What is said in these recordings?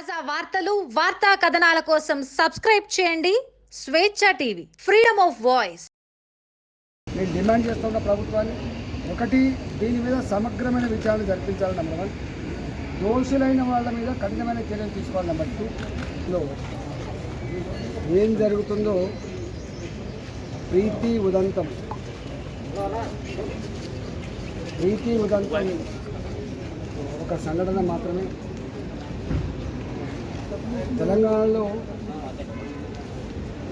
తాజా వార్తలు వార్తా కథనాల కోసం సబ్స్క్రైబ్ చేయండి. Swecha TV freedom of voice. నేను డిమాండ్ చేస్తున్న ప్రభుత్వాన్ని ఒకటి దీని మీద సమగ్రమైన విచారణ జరిపించాలి నెంబర్ వన్. దోషులైన వాళ్ళ మీద కఠినమైన చర్యలు తీసుకోవాలి నెంబర్ టూలో ఏం జరుగుతుందో ప్రీతి ఉదంతం. ప్రీతి ఉదంతం. ఒక సంఘటన మాత్రమే. తెలంగాణలో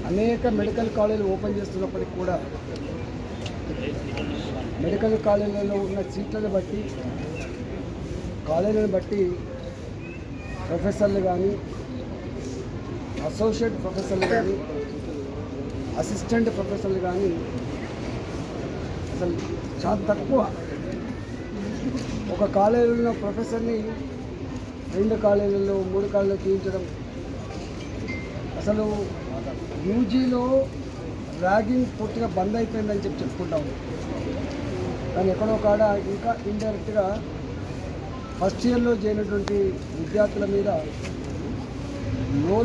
అనేక మెడికల్ కాలేజీలు ఓపెన్ చేస్తున్నప్పటికీ కూడా మెడికల్ కాలేజీలలో ఉన్న సీట్లను బట్టి కాలేజీలను బట్టి ప్రొఫెసర్లు కానీ అసోసియేట్ ప్రొఫెసర్లు కానీ అసిస్టెంట్ ప్రొఫెసర్లు కానీ అసలు చాలా తక్కువ. ఒక కాలేజీలో ఉన్న ప్రొఫెసర్ని రెండు కాలేజీల్లో మూడు కాలేజీలో తీయించడం. అసలు యూజీలో ర్యాగింగ్ పూర్తిగా బంద్ అయిపోయిందని చెప్పి చెప్పుకుంటాం. కానీ ఎక్కడో కాడ ఇంకా ఇండైరెక్ట్గా ఫస్ట్ ఇయర్లో చేయనటువంటి విద్యార్థుల మీద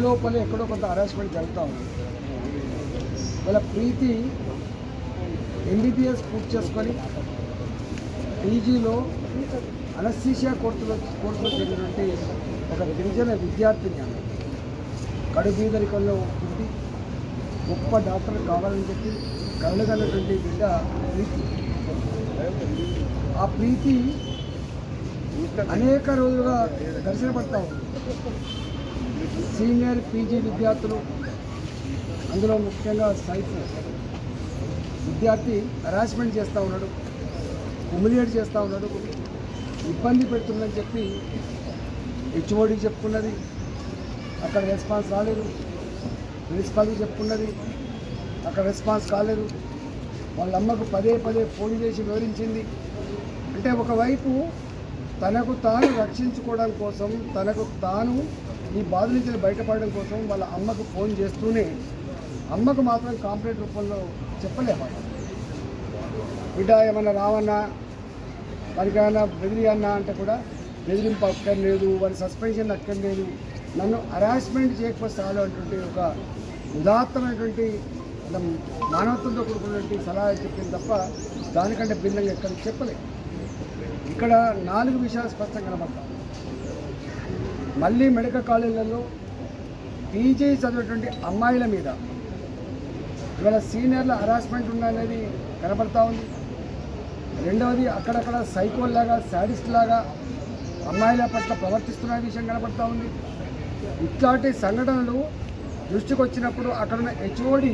లోపలే ఎక్కడో కొంత హరాస్మెంట్ జరుగుతూ ఉంది. వాళ్ళ ప్రీతి ఎంబీబీఎస్ పూర్తి చేసుకొని పీజీలో అనస్థీషియా కోర్టులో కోర్టులో చేరినటువంటి ఒక గిరిజన విద్యార్థిని ఆమె కడుబీదరికంలో ఉంటుంది గొప్ప డాక్టర్ కావాలని చెప్పి కలగలటువంటి బిడ్డ ప్రీతి. ఆ ప్రీతి అనేక రోజులుగా దర్శనపడతా ఉంది. సీనియర్ పీజీ విద్యార్థులు అందులో ముఖ్యంగా సైఫ్ విద్యార్థి హరాస్మెంట్ చేస్తూ ఉన్నాడు ఉమిలియేట్ చేస్తూ ఉన్నాడు. ఇబ్బంది పెడుతుందని చెప్పి హెచ్ఓడి చెప్పుకున్నది. అక్కడ రెస్పాన్స్ రాలేదు. ప్రిన్సిపాల్కి చెప్పుకున్నది. అక్కడ రెస్పాన్స్ కాలేదు. వాళ్ళ అమ్మకు పదే పదే ఫోన్ చేసి వివరించింది. అంటే ఒకవైపు తనకు తాను రక్షించుకోవడం కోసం తనకు తాను ఈ బాధ నుంచి బయటపడడం కోసం వాళ్ళ అమ్మకు ఫోన్ చేస్తూనే అమ్మకు మాత్రం కాంప్లైంట్ రూపంలో చెప్పలేమాట. బిడ్డ ఏమన్నా రావన్నా? వారికి ఏమైనా బెదిరి అన్నా అంటే కూడా బెదిరింపు అక్కర్లేదు వారి సస్పెన్షన్ అక్కర్లేదు. నన్ను హరాస్మెంట్ చేయకపోతే చాలు అంటుంటే ఒక ఉదాత్తమైనటువంటి మానవత్వంతో కూడుకున్నటువంటి సలహా చెప్పింది తప్ప దానికంటే భిన్నంగా ఎక్కడ చెప్పలేదు. ఇక్కడ నాలుగు విషయాలు స్పష్టంగా కనబడతాం మళ్ళీ మెడికల్ కాలేజీలలో పీజీ చదివేటువంటి అమ్మాయిల మీద ఇవాళ సీనియర్ల హరాస్మెంట్ ఉందనేది కనబడతా ఉంది. రెండవది అక్కడక్కడ సైకోల్ లాగా శాడిస్ట్ లాగా అమ్మాయిల పట్ల ప్రవర్తిస్తున్న విషయం కనపడతా ఉంది. ఇట్లాంటి సంఘటనలు దృష్టికి వచ్చినప్పుడు అక్కడున్న హెచ్ఓడి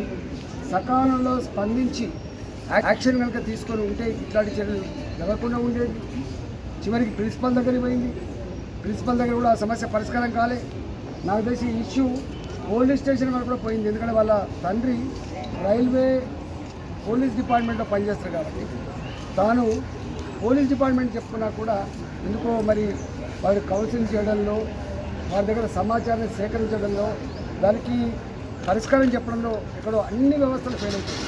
సకాలంలో స్పందించి యాక్షన్ కనుక తీసుకొని ఉంటే ఇట్లాంటి చర్యలు జరగకుండా ఉండేది చివరికి ప్రిన్సిపల్ దగ్గరికి పోయింది. ప్రిన్సిపల్ దగ్గర కూడా ఆ సమస్య పరిష్కారం కాలే. నాకు తెలిసి ఇష్యూ పోలీస్ స్టేషన్ వరకు కూడా పోయింది. ఎందుకంటే వాళ్ళ తండ్రి రైల్వే పోలీస్ డిపార్ట్మెంట్లో పనిచేస్తారు కాబట్టి. తాను పోలీస్ డిపార్ట్మెంట్ చెప్పుకున్నా కూడా ఎందుకో మరి వారి కౌన్సిలింగ్ చేయడంలో వారి దగ్గర సమాచారాన్ని సేకరించడంలో దానికి పరిష్కారం చెప్పడంలో ఎక్కడో అన్ని వ్యవస్థలు ఫెయిల్ అవుతాయి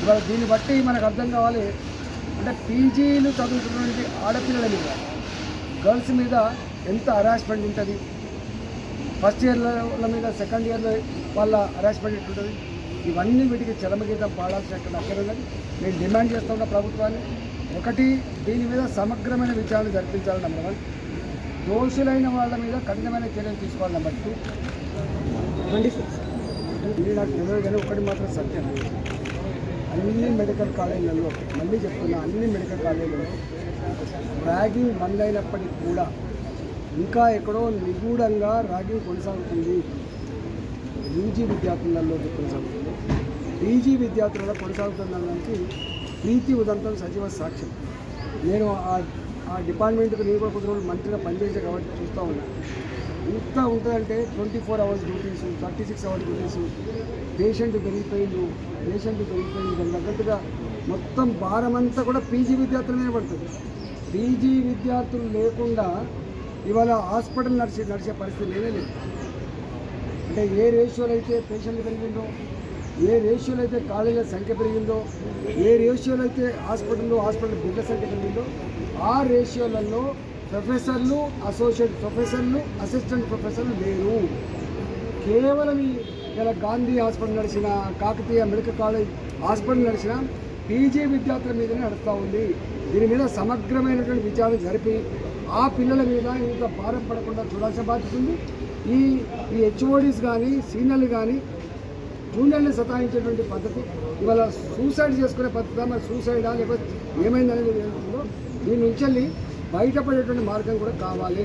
ఇవాళ దీన్ని బట్టి మనకు అర్థం కావాలి అంటే పీజీలు చదువుతున్నటువంటి ఆడపిల్లల మీద గర్ల్స్ మీద ఎంత హరాస్మెంట్ ఉంటుంది? ఫస్ట్ ఇయర్ల మీద సెకండ్ ఇయర్లో వాళ్ళ హరాస్మెంట్ ఎట్టుంటుంది ఇవన్నీ వీటికి చరమగీతం పాడాల్సిన అక్కడ ఉన్నది. నేను డిమాండ్ చేస్తున్న ప్రభుత్వాన్ని ఒకటి దీని మీద సమగ్రమైన విచారణ జరిపించాలి నెంబర్ వన్. దోషులైన వాళ్ళ మీద కఠినమైన చర్యలు తీసుకోవాలి నెంబర్ టూ. Twenty six. ఇది నాకు తెలియదు కానీ ఒకటి మాత్రం సత్యం. అన్ని మెడికల్ కాలేజీలలో మళ్ళీ చెప్తున్నా అన్ని మెడికల్ కాలేజీలలో ర్యాగింగ్ బంద్ అయినప్పటికీ కూడా ఇంకా ఎక్కడో నిగూఢంగా ర్యాగింగ్ కొనసాగుతుంది. యూజీ విద్యార్థులలో కొనసాగుతుంది. పీజీ విద్యార్థులలో కొనసాగుతుందనడానికి ప్రీతి ఉదంతం సజీవ సాక్ష్యం. నేను ఆ ఆ డిపార్ట్మెంట్కి నేను కూడా కొద్ది రోజులు మంత్రిగా పనిచేసే కాబట్టి చూస్తూ ఉన్నాను ఇంత ఉంటుందంటే twenty four hours duties thirty six hours duties patient పెరిగిపోయిండు patient పెరిగిపోయింది దాని తగ్గట్టుగా మొత్తం భారం అంతా కూడా పీజీ విద్యార్థుల మీద పడుతుంది. పీజీ విద్యార్థులు లేకుండా ఇవాళ హాస్పిటల్ నడిచే నడిచే పరిస్థితి లేనే లేదు. అంటే ఏ రేషియోలో అయితే పేషెంట్ పెరిగిందో ఏ రేషియోలో అయితే కాలేజీల సంఖ్య పెరిగిందో ఏ రేషియోలో అయితే హాస్పిటల్లో హాస్పిటల్ బిడ్డ సంఖ్య పెరిగిందో ఆ రేషియోలలో ప్రొఫెసర్లు అసోసియేట్ ప్రొఫెసర్లు అసిస్టెంట్ ప్రొఫెసర్లు లేరు. కేవలం ఈ ఇలా గాంధీ హాస్పిటల్ నడిచిన కాకతీయ మెడికల్ కాలేజ్ హాస్పిటల్ నడిచిన పీజీ విద్యార్థుల మీదనే నడుస్తూ ఉంది. దీని మీద సమగ్రమైనటువంటి విచారణ జరిపి ఆ పిల్లల మీద ఇంత భారం పడకుండా చూడాల్సిన బాధ్యత ఉంది. ఈ ఈ హెచ్ఓడీస్ కానీ సీనియర్లు కానీ జూనియర్ని సతాయించేటువంటి పద్ధతి ఇవాళ సూసైడ్ చేసుకునే పద్ధతి మరి సూసైడా లేకపోతే ఏమైందనేది ఏదో దీని నుంచి వెళ్ళి బయటపడేటువంటి మార్గం కూడా కావాలి.